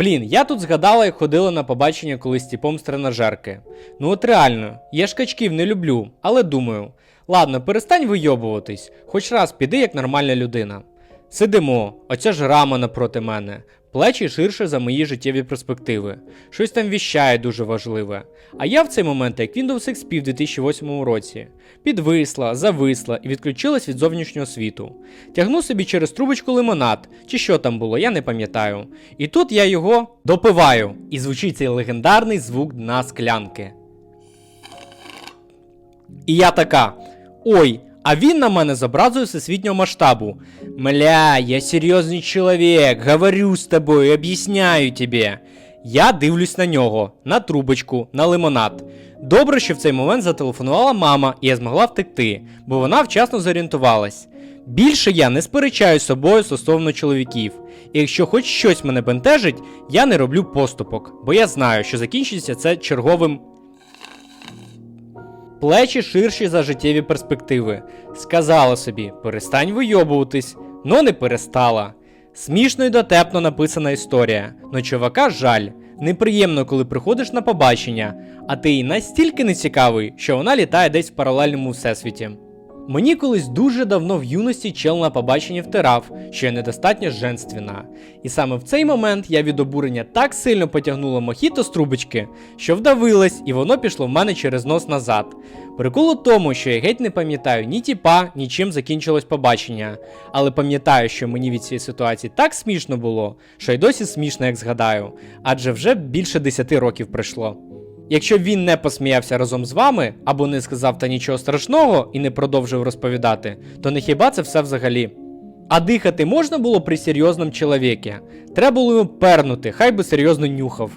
Блін, я тут згадала, як ходила на побачення колись тіпом з тренажерки. Ну от реально, я ж качків не люблю, але думаю, ладно, перестань вийобуватись, хоч раз піди як нормальна людина. Сидимо, оця ж рама напроти мене, плечі ширше за мої життєві перспективи. Щось там віщає дуже важливе. А я в цей момент, як Windows XP в 2008 році, підвисла, зависла і відключилась від зовнішнього світу. Тягну собі через трубочку лимонад, чи що там було, я не пам'ятаю. І тут я його допиваю, і звучить цей легендарний звук дна склянки. І я така. Ой, а він на мене з образою всесвітнього масштабу. Мля, я серйозний чоловік, говорю з тобою, об'ясняю тобі. Я дивлюсь на нього, на трубочку, на лимонад. Добре, що в цей момент зателефонувала мама, і я змогла втекти, бо вона вчасно зорієнтувалась. Більше я не сперечаюсь з собою стосовно чоловіків. І якщо хоч щось мене бентежить, я не роблю поступок, бо я знаю, що закінчиться це черговим Плечі ширші за життєві перспективи. Сказала собі, перестань вийобуватись, но не перестала. Смішно й дотепно написана історія, но чувака жаль. Неприємно, коли приходиш на побачення, а ти їй настільки нецікавий, що вона літає десь в паралельному всесвіті. Мені колись дуже давно в юності чел на побаченні втирав, що я недостатньо женственна. І саме в цей момент я від обурення так сильно потягнула мохіто з трубочки, що вдавилась, і воно пішло в мене через нос назад. Прикол у тому, що я геть не пам'ятаю ні тіпа, ні чим закінчилось побачення. Але пам'ятаю, що мені від цієї ситуації так смішно було, що й досі смішно, як згадаю, адже вже більше 10 років пройшло. Якщо він не посміявся разом з вами, або не сказав та нічого страшного і не продовжив розповідати, то не хіба це все взагалі? А дихати можна було при серйозному чоловіке. Треба було йому пернути, хай би серйозно нюхав.